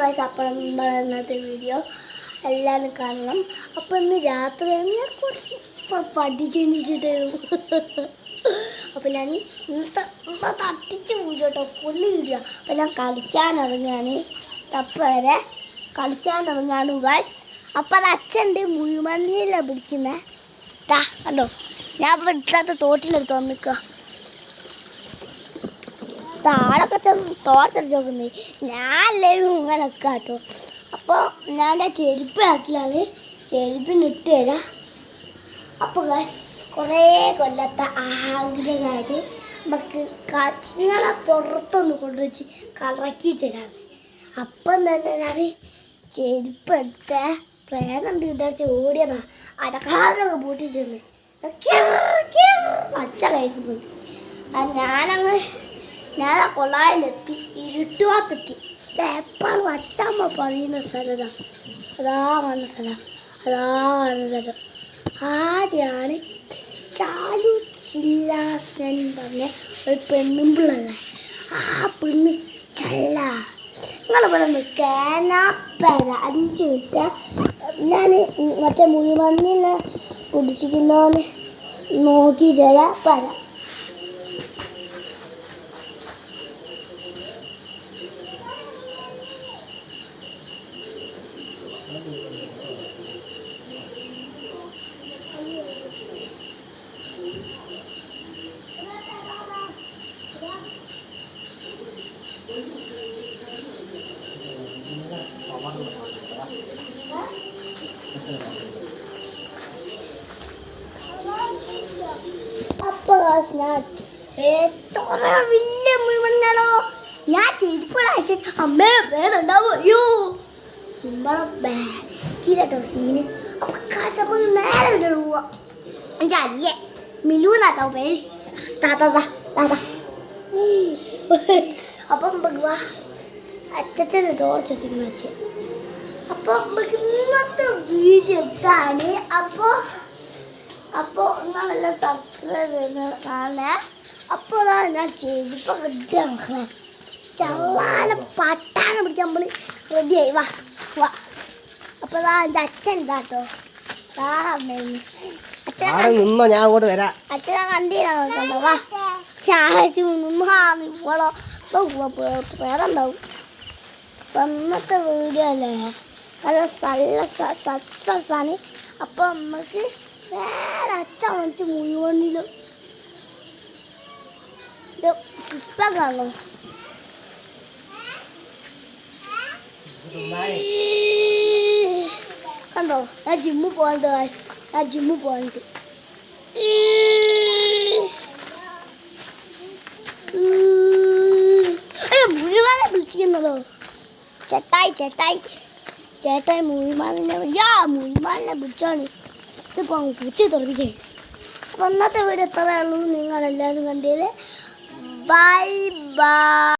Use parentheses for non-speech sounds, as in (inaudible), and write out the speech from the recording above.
Guys അപ്പം നമ്മൾ ഇന്നത്തെ വീഡിയോ എല്ലാം കാണണം. അപ്പം ഇന്ന് രാത്രി ഞാൻ കുറച്ച് പഠിച്ചെണ്ണിച്ചിട്ടായിരുന്നു (laughs) അപ്പം ഞാൻ ഇന്നത്തെ തട്ടിച്ച് അട്ടിച്ച് വീഡിയോ കേട്ടോ ഫുള്ള് വീഡിയോ അപ്പം ഞാൻ കളിക്കാനിറങ്ങിയാണ് അപ്പം വരെ കളിക്കാനിറങ്ങാണ് ഗൈസ് അപ്പം അത് അച്ഛന്റെ മുഴുവനിലാണ് പിടിക്കുന്നത് കണ്ടോ? ഞാൻ ഇട്ടത്തെ തോട്ടിലെടുത്ത് വന്നിക്കുക താഴൊക്കെ ചെന്ന് തോട്ടടിച്ച് നോക്കുന്നത് ഞാനല്ലേ ഇങ്ങനെ കേട്ടോ അപ്പോൾ ഞാൻ എന്റെ ചെരുപ്പ് ആക്കിയാണ് ചെരുപ്പിന് ഇട്ട് തരാം. അപ്പോൾ കുറേ കൊല്ലത്തെ ആഗ്രഹമായിട്ട് നമുക്ക് കച്ചിങ്ങളെ പുറത്തൊന്ന് കൊണ്ടുവച്ച് കറക്കി തരാം. അപ്പം തന്നെ ഞാൻ ചെരുപ്പ് എടുത്ത പ്രേതം വിചാരിച്ച് ഓടിയതാ. അടക്കളാതിലൊക്കെ പൂട്ടി ചെന്ന് അച്ഛ കഴിക്കുന്നു ഞാനങ്ങ് ആ കൊള്ളായിലെത്തി ഇരുട്ടുവാത്തെത്തി. എപ്പോഴും അച്ചമ്മ പറയുന്ന സ്ഥലതാ. അതാ വന്ന സ്ഥലം അതാ വന്ന സ്ഥലം. ആദ്യമാണ് ചാലു ചില്ലാസൻ പറഞ്ഞ ഒരു പെണ്ണുമ്പിള്ളല്ലേ? ആ പെണ്ണ് ചല്ല. നിങ്ങളിവിടെ നിൽക്കാനാപ്പര അഞ്ച് മിനിറ്റ്. ഞാൻ മറ്റേ മുഴുവന്നിനെ കുടിച്ചിരിക്കുന്നോന്ന് നോക്കി തരാം പരാം എത്ര വലിയ മുഴുവനാണോ ഞാൻ ചെരുപ്പുകൾ അയച്ച അമ്മേ വേദണ്ടാവോ അയ്യോ നമ്മളെ ബാക്കിലട്ടോ സീന് അപ്പൊ കാച്ചപ്പോ നേരെ പോവാ എന്റെ അല്ലേ മിലൂന്നാട്ടോ പേര്. താത്ത താത്ത അപ്പം നമുക്ക് വാ. അച്ഛന് ടോർച്ചെത്തിക്കുന്ന അച്ഛൻ അപ്പോൾ നമുക്ക് ഇന്നത്തെ വീഡിയോ ഇതാണ്. അപ്പോൾ അപ്പോൾ നിങ്ങളെല്ലാം സബ്സ്ക്രൈബ് ചെയ്യുന്നതാണ് അപ്പോൾ അതാ ഞാൻ ചെരുപ്പം കിട്ടിയ മക്കളെ. ചവാല പട്ടാന പിടിച്ച് നമ്മൾ റെഡിയായി വാ. അപ്പോൾ ആ എന്റെ അച്ഛൻ ആ അവിടെ നിന്നോ ഞാൻ അങ്ങോട്ട് വരാം. അച്ഛനെ കണ്ടീരാണോ വാ. മുമ്പാന്ന് ഇപ്പോളോ വേറെന്താവും അപ്പം ഇന്നത്തെ വീഡിയോ അല്ലേ? അത് നല്ല സക്സസ് ആണ് അപ്പം നമുക്ക് വേറെ അച്ഛൻ വെച്ച് മുഴുവനിലും ഇപ്പം കാണോ. കണ്ടോ? ഞാൻ ജിമ്മിൽ പോകണ്ട് ഞാൻ ജിമ്മിൽ പോകണ്ട്. മുഴുവനെ വിളിച്ചിരിക്കുന്നതോ? ചേട്ടായി ചേട്ടായി. ചേട്ടായി മുഴുമാലിനെ യാ മുഴുമാലിനെ വിളിച്ചാണ്. ഇതിപ്പോൾ അങ്ങ് കുത്തി തുറപ്പിക്കേ അപ്പം ഇന്നത്തെ വീഡിയോ എത്രയുള്ളൂ നിങ്ങളെല്ലാവരും കണ്ടതിൽ ബൈ ബൈ.